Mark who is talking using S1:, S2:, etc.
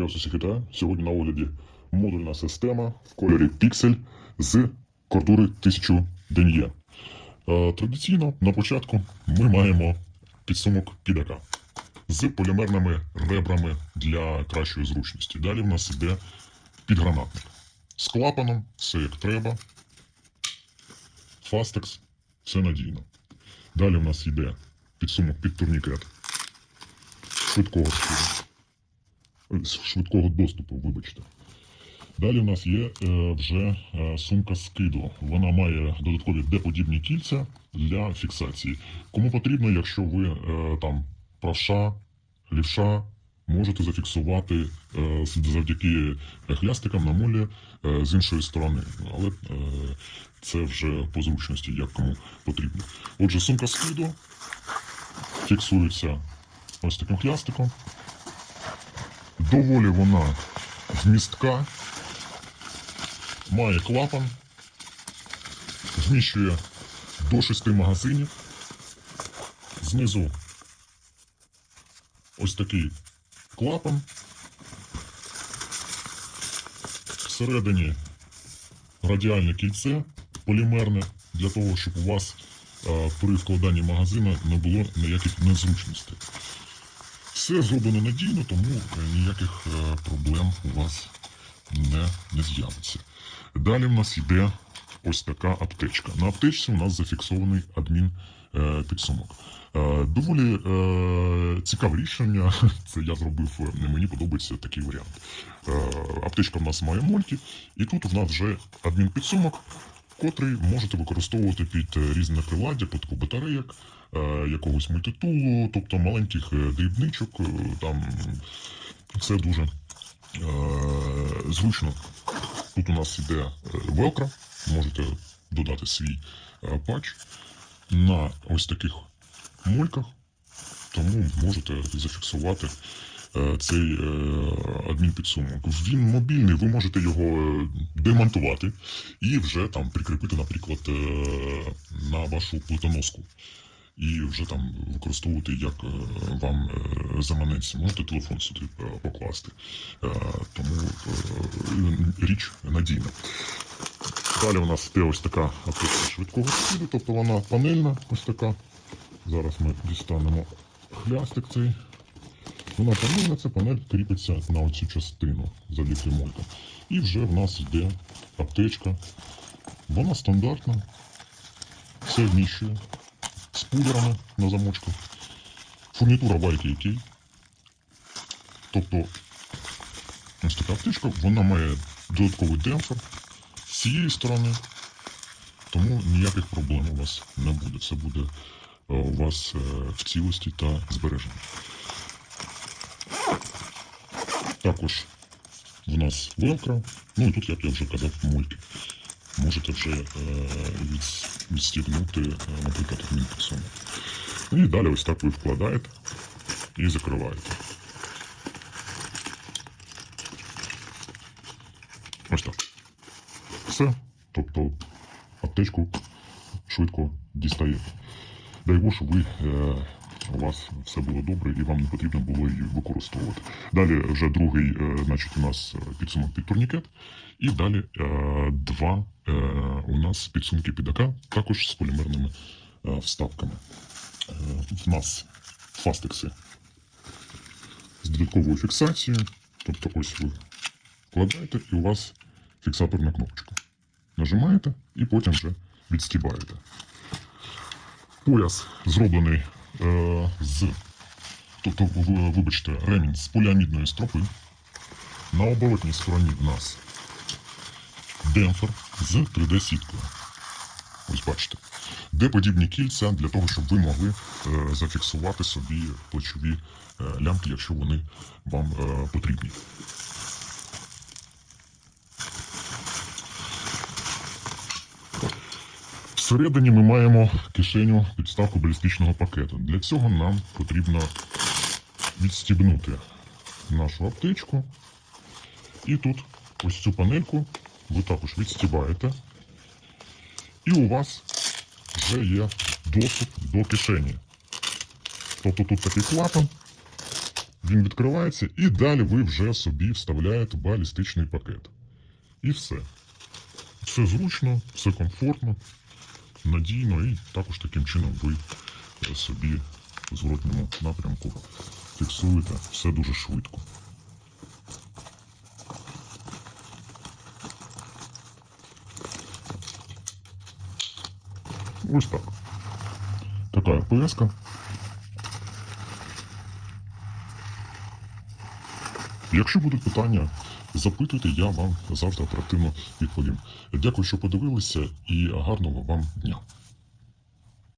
S1: Я вас вітаю. Сьогодні на огляді модульна система в кольорі Pixel з кордури 1000 ден'є. Традиційно на початку ми маємо підсумок підака з полімерними ребрами для кращої зручності. Далі в нас іде підгранатник з клапаном, все як треба. Фастекс, все надійно. Далі в нас йде підсумок під турнікет швидкого скиду з швидкого доступу, вибачте. Далі в нас є е, вже е, сумка скиду. Вона має додаткові деподібні кільця для фіксації. Кому потрібно, якщо ви е, там правша, лівша, можете зафіксувати завдяки хлястикам на молі з іншої сторони. Але це вже по зручності, як кому потрібно. Отже, сумка скиду фіксується ось таким хлястиком. Доволі вона вмістка, має клапан, вміщує до 6 магазинів. Знизу ось такий клапан. Всередині радіальне кільце полімерне для того, щоб у вас е, при вкладанні магазина не було ніяких незручностей. Все зроблено надійно, тому е, ніяких е, проблем у вас не, не з'явиться. Далі в нас йде ось така аптечка. На аптечці у нас зафіксований адмін е, підсумок. Доволі цікаве рішення. Це я зробив. Мені подобається такий варіант. Аптечка в нас має мольки, і тут у нас вже адмінпідсумок, котрий можете використовувати під різне приладдя, під батарейок, якогось мультитулу, тобто маленьких е, дрібничок. е, Там все дуже е, зручно. Тут у нас іде е, велкро, можете додати свій е, патч на ось таких мольках, тому можете зафіксувати е, цей е, адмінпідсумок. Він мобільний, ви можете його е, демонтувати і вже там прикріпити, наприклад, е, на вашу плитоноску. І вже там використовувати, як е, вам е, заманеться. Можете телефон сюди е, покласти. Тому річ надійна. Далі у нас йде ось така аптечка швидкого скиду, тобто вона панельна, ось така. Зараз ми дістанемо хлястик цей. Вона панельна, ця панель кріпиться на оцю частину завдяки молькам. І вже в нас йде аптечка. Вона стандартна, все вміщує, з пулерами на замочку. Фурнітура YKK. Тобто ось така аптечка, вона має додатковий демпфер з цієї сторони, тому ніяких проблем у вас не буде. Це буде е, у вас е, в цілості та збереженні. Також в нас велкро, ну і тут, як я вже казав, мульки. Можете вже е, від, відстібнути, е, наприклад, адмінпідсумок. І далі ось так ви вкладаєте і закриваєте. Ось так. Все. Тобто аптечку швидко дістаєте. Дай Бог, щоб ви, е, у вас все було добре і вам не потрібно було її використовувати. Далі вже другий, е, значить, у нас е, підсумок під турнікет. І далі е, два у нас підсумки під АК, також з полімерними вставками. В нас фастекси з додатковою фіксацією. Тобто ось ви вкладаєте і у вас фіксаторна кнопочка. Нажимаєте і потім вже відстібаєте. Пояс зроблений е, з, тобто, вибачте, ремінь з поліамідної стропи. На оборотній стороні в нас демпфер з 3D-сіткою. Ось бачите. Де подібні кільця для того, щоб ви могли е, зафіксувати собі плечові е, лямки, якщо вони вам е, потрібні. Всередині ми маємо кишеню підставку балістичного пакету. Для цього нам потрібно відстібнути нашу аптечку. І тут ось цю панельку ви також відстібаєте. І у вас вже є доступ до кишені. Тобто тут такий клапан, він відкривається, і далі ви вже собі вставляєте балістичний пакет. І все. Все зручно, все комфортно, надійно, і також таким чином ви е, собі в зворотньому напрямку фіксуєте все дуже швидко. Ось так. Така РПС-ка. Якщо будуть питання, запитуйте, я вам завжди оперативно відповім. Дякую, що подивилися, і гарного вам дня.